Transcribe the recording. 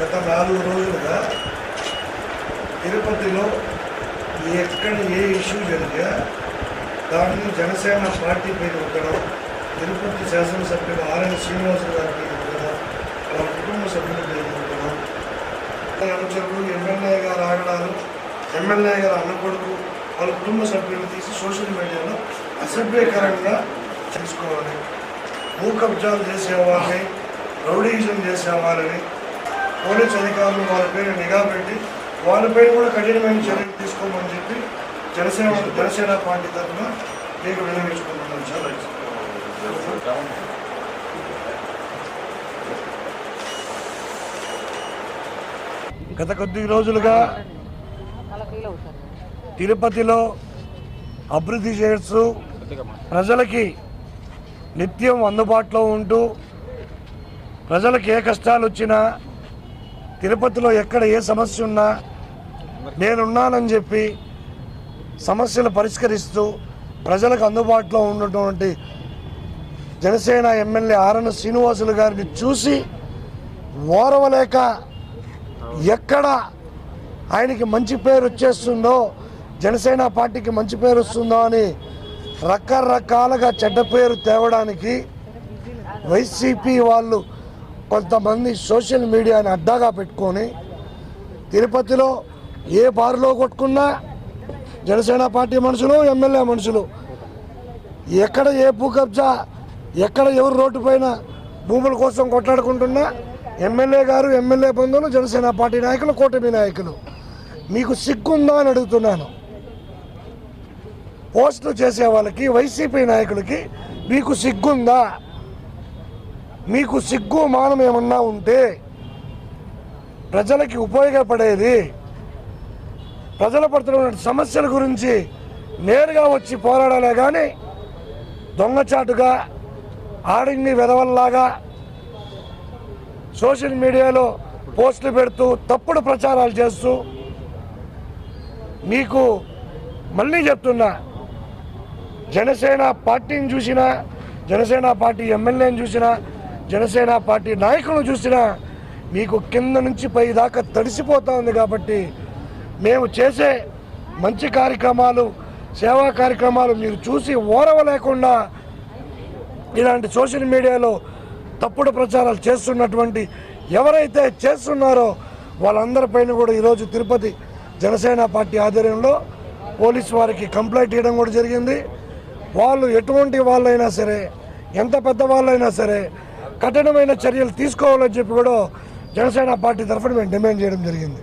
గత నాలుగు రోజులుగా తిరుపతిలో ఎక్కడ ఏ ఇష్యూ జరిగా దాన్ని జనసేన పార్టీ పేరు పెట్టడం తిరుపతి శాసనసభ్యుడు ఆర్ఎన్ శ్రీనివాస గారి పేరు పెట్టడం వాళ్ళ కుటుంబ సభ్యుల పేరు పెట్టడం అనుచరులు ఎమ్మెల్యే గారు ఆగడాలు ఎమ్మెల్యే గారు అన్న కొడుకు వాళ్ళ కుటుంబ సభ్యులు తీసి సోషల్ మీడియాలో అసభ్యకరంగా తెలుసుకోవాలి భూ కబ్జాలు చేసేవాళ్ళని రౌడీజం చేసేవాళ్ళని పోలీస్ అధికారులు వాళ్ళపై నిఘా పెట్టి వాళ్ళపై కూడా కఠినమైన చర్యలు తీసుకోమని చెప్పి జనసేన జనసేన పార్టీ తరఫున మీకు వినియోగించుకుంటున్నాను సార్. గత కొద్ది రోజులుగా తిరుపతిలో అభివృద్ధి చేస్తూ ప్రజలకి నిత్యం అందుబాటులో ఉంటూ ప్రజలకు ఏ కష్టాలు వచ్చినా తిరుపతిలో ఎక్కడ ఏ సమస్య ఉన్నా నేనున్నానని చెప్పి సమస్యలు పరిష్కరిస్తూ ప్రజలకు అందుబాటులో ఉన్నటువంటి జనసేన ఎమ్మెల్యే ఆరణ శ్రీనివాసులు గారిని చూసి ఓరవలేక ఎక్కడ ఆయనకి మంచి పేరు వచ్చేస్తుందో జనసేన పార్టీకి మంచి పేరు వస్తుందో అని రకరకాలుగా చెడ్డ పేరు తేవడానికి వైసీపీ వాళ్ళు కొంతమంది సోషల్ మీడియాని అడ్డాగా పెట్టుకొని తిరుపతిలో ఏ బారులో కొట్టుకున్నా జనసేన పార్టీ మనుషులు ఎమ్మెల్యే మనుషులు. ఎక్కడ ఏ భూ కబ్జా ఎక్కడ ఎవరు రోడ్డు పైన భూముల కోసం కొట్లాడుకుంటున్నా ఎమ్మెల్యే గారు ఎమ్మెల్యే బంధువులు జనసేన పార్టీ నాయకులు కూటమి నాయకులు. మీకు సిగ్గుందా అని అడుగుతున్నాను. పోస్టులు చేసే వాళ్ళకి వైసీపీ నాయకులకి మీకు సిగ్గుందా? మీకు సిగ్గు మానం ఏమన్నా ఉంటే ప్రజలకి ఉపయోగపడేది. ప్రజల పడుతున్న సమస్యల గురించి నేరుగా వచ్చి పోరాడాలే కానీ దొంగచాటుగా ఆడింది వెదవల్లాగా సోషల్ మీడియాలో పోస్టులు పెడుతూ తప్పుడు ప్రచారాలు చేస్తూ మీకు మళ్ళీ చెప్తున్నా జనసేన పార్టీని చూసినా జనసేన పార్టీ ఎమ్మెల్యేని చూసినా జనసేన పార్టీ నాయకులను చూసినా మీకు కింద నుంచి పై దాకా తడిసిపోతా ఉంది కాబట్టి మేము చేసే మంచి కార్యక్రమాలు సేవా కార్యక్రమాలు మీరు చూసి ఓరవలేకుండా ఇలాంటి సోషల్ మీడియాలో తప్పుడు ప్రచారాలు చేస్తున్నటువంటి ఎవరైతే చేస్తున్నారో వాళ్ళందరిపైన కూడా ఈరోజు తిరుపతి జనసేన పార్టీ ఆధ్వర్యంలో పోలీస్ వారికి కంప్లైంట్ ఇవ్వడం కూడా జరిగింది. వాళ్ళు ఎటువంటి వాళ్ళైనా సరే ఎంత పెద్ద వాళ్ళైనా సరే కఠినమైన చర్యలు తీసుకోవాలని చెప్పి కూడా జనసేన పార్టీ తరఫున మేము డిమాండ్ చేయడం జరిగింది.